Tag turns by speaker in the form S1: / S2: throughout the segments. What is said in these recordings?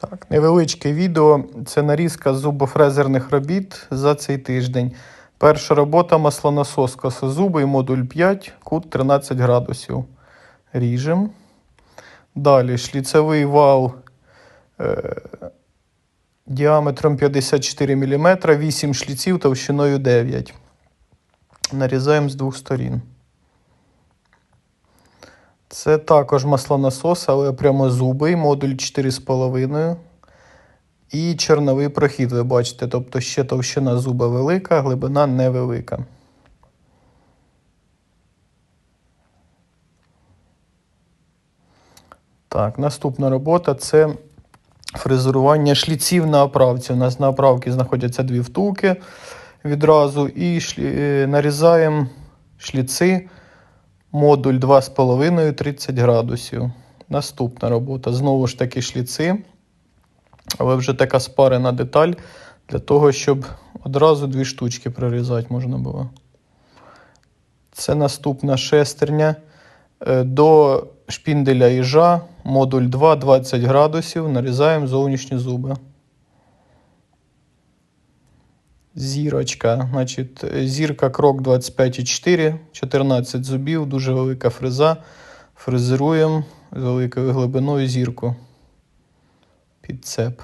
S1: Так, невеличке відео. Це нарізка зубофрезерних робіт за цей тиждень. Перша робота маслонасос косозубий, модуль 5, кут 13 градусів. Ріжем. Далі шліцевий вал е, діаметром 54 мм, 8 шліців товщиною 9. Нарізаємо з двох сторін. Це також маслонасос, але прямозубий, модуль 4,5. І чорновий прохід, ви бачите, тобто ще товщина зуба велика, глибина невелика. Так, наступна робота це фрезерування шліців на оправці. У нас на оправці знаходяться дві втулки відразу. І шлі... е, нарізаємо шліци модуль 2,5 30 градусів. Наступна робота. Знову ж таки шліци. Але вже така спарена деталь для того, щоб одразу дві штучки прорізати можна було. Це наступна шестерня. Е, До шпінделя їжа, модуль 2, 20 градусів. Нарізаємо зовнішні зуби. Зірочка. Значить, зірка крок 25,4, 14 зубів, дуже велика фреза. Фрезеруємо з великою глибиною зірку. Підцеп.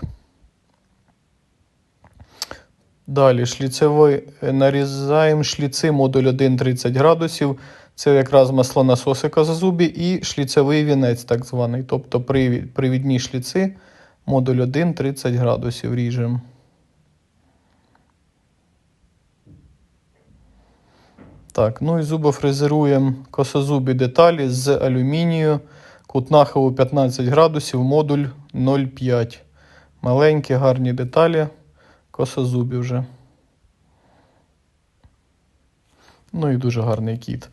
S1: Далі шліцевий нарізаємо шліци модуль 1 30 градусів. Це якраз маслонасоси козозубі і шліцевий вінець, так званий. Тобто привідні шліци модуль 1 30 градусів ріжемо. Так, ну і зубофрезеруємо косозубі деталі з алюмінію. Кут нахилу 15 градусів, модуль 0,5. Маленькі гарні деталі, косозубі вже. Ну і дуже гарний кіт.